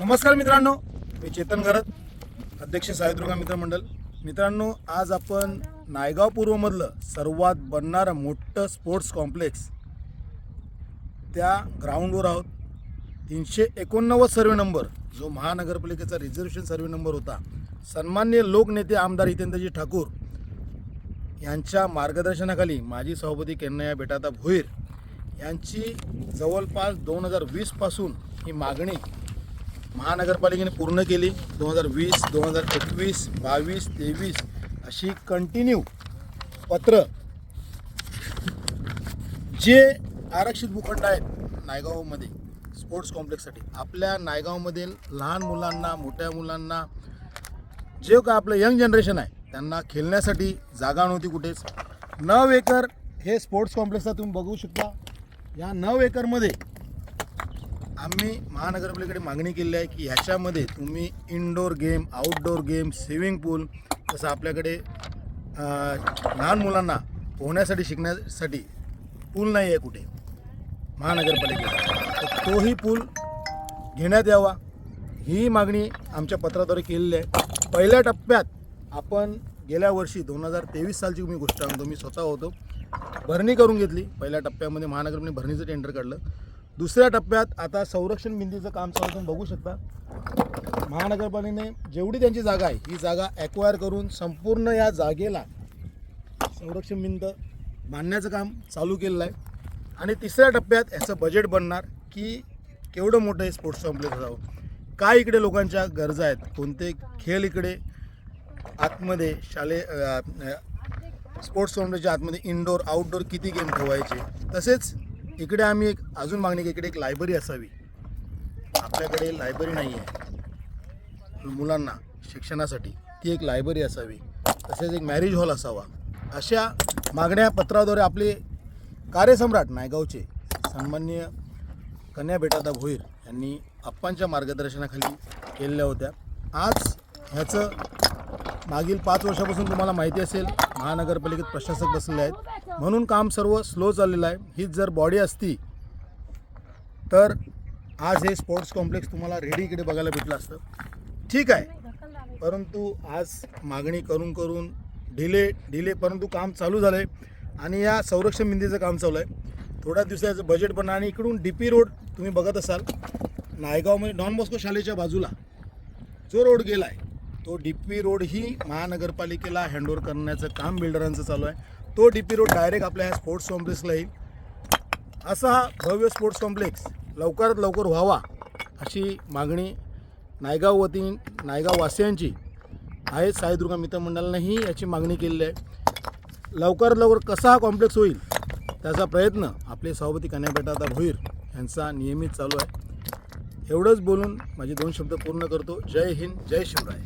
नमस्कार मित्रांनो मी चेतन घरत अध्यक्ष साईदुर्गा मित्रमंडळ मित्रांनो आज आपण नायगाव पूर्वमधलं सर्वात बनणारं मोठं स्पोर्ट्स कॉम्प्लेक्स त्या ग्राउंडवर आहोत. तीनशे एकोणनव्वद सर्वे नंबर जो महानगरपालिकेचा रिझर्वेशन सर्वे नंबर होता सन्मान्य लोकनेते आमदार हितेंद्रजी ठाकूर यांच्या मार्गदर्शनाखाली माजी सभापती केन्नया बेटाता भोईर यांची जवळपास दोन हजार वीसपासून ही मागणी महानगरपालिकेने पूर्ण केली. दोन हजार वीस दोन हजार एकवीस बावीस तेवीस अशी कंटिन्यू पत्र. जे आरक्षित भूखंड आहेत नायगावमध्ये स्पोर्ट्स कॉम्प्लेक्ससाठी आपल्या नायगावमध्ये लहान मुलांना मोठ्या मुलांना जे काय आपलं यंग जनरेशन आहे त्यांना खेळण्यासाठी जागा नव्हती कुठेच. नऊ एकर हे स्पोर्ट्स कॉम्प्लेक्सला तुम्ही बघू शकता. या नऊ एकरमध्ये आम्ही महानगरपालिकेकडे मागणी केली आहे की ह्याच्यामध्ये तुम्ही indoor game outdoor game swimming pool तसं आपल्याकडे लहान मुलांना पोहण्यासाठी शिकण्यासाठी पूल नाही आहे कुठे. महानगरपालिकेचा तर तोही पूल घेण्यात यावा. ही मागणी आमच्या पत्राद्वारे केलेली आहे. पहिल्या टप्प्यात आपण गेल्या वर्षी दोन हजार तेवीस सालची मी गोष्ट सांगतो. मी स्वतः होतो. भरणी करून घेतली. पहिल्या टप्प्यामध्ये महानगरने भरणीचं टेंडर काढलं. दुसऱ्या टप्प्यात आता संरक्षण भिंतीचं काम चालू तुम्ही बघू शकता. महानगरपालिकेने जेवढी त्यांची जागा आहे ही जागा ॲक्वायर करून संपूर्ण या जागेला संरक्षण भिंत बांधण्याचं काम चालू केलेलं आहे. आणि तिसऱ्या टप्प्यात याचं बजेट बनणार की केवढं मोठं हे स्पोर्ट्स कॉम्प्लेक्स असावं काय इकडे लोकांच्या गरजा आहेत? कोणते खेळ इकडे? आतमध्ये शालेय स्पोर्ट्स कॉम्प्लेक्सच्या आतमध्ये इनडोर आउटडोर किती गेम ठेवायचे? तसेच इकडे आम्ही एक अजून मागणी की इकडे एक लायब्ररी असावी. आपल्याकडे लायब्ररी नाही आहे. मुलांना शिक्षणासाठी ती एक लायब्ररी असावी. तसेच एक मॅरेज हॉल असावा. अशा मागण्या पत्राद्वारे आपले कार्यसम्राट नायगावचे सन्मान्य कन्या बेटादा भोईर यांनी अप्पांच्या मार्गदर्शनाखाली केलेल्या होत्या. आज ह्याचं मागील पाच वर्षापासून तुम्हाला माहिती असेल महानगरपालिकेत प्रशासक बसलेले आहेत. म्हणून काम सर्व स्लो चाललेलं आहे. हीच जर बॉडी असती तर आज हे स्पोर्ट्स कॉम्प्लेक्स तुम्हाला रेडी इकडे बघायला भेटलं असतं. ठीक आहे. परंतु आज मागणी करून करून डिले डिले परंतु काम चालू झालं आहे आणि या संरक्षण बिंदीचं काम चालू आहे. थोड्या दिवसाचं बजेट पण आणि इकडून डी पी रोड तुम्ही बघत असाल नायगावमध्ये डॉन बॉस्को शाळेच्या बाजूला जो रोड गेला आहे तो डी पी रोड ही महानगरपालिकेला हँडओव्हर करण्याचं काम बिल्डरांचं चालू आहे. तो डी पी रोड डायरेक्ट आपल्या ह्या स्पोर्ट्स कॉम्प्लेक्सला येईल. असा हा भव्य स्पोर्ट्स कॉम्प्लेक्स लवकरात लवकर व्हावा अशी मागणी नायगाव वती नायगाव वासियांची आहे साईदुर्गा मित्रमंडळानेही याची मागणी केलेली आहे. लवकरात लवकर कसा हा कॉम्प्लेक्स होईल त्याचा प्रयत्न आपले सभापती कन्यापेटादा भोईर यांचा नियमित चालू आहे. एवढंच बोलून माझे दोन शब्द पूर्ण करतो. जय हिंद जय शिवराय.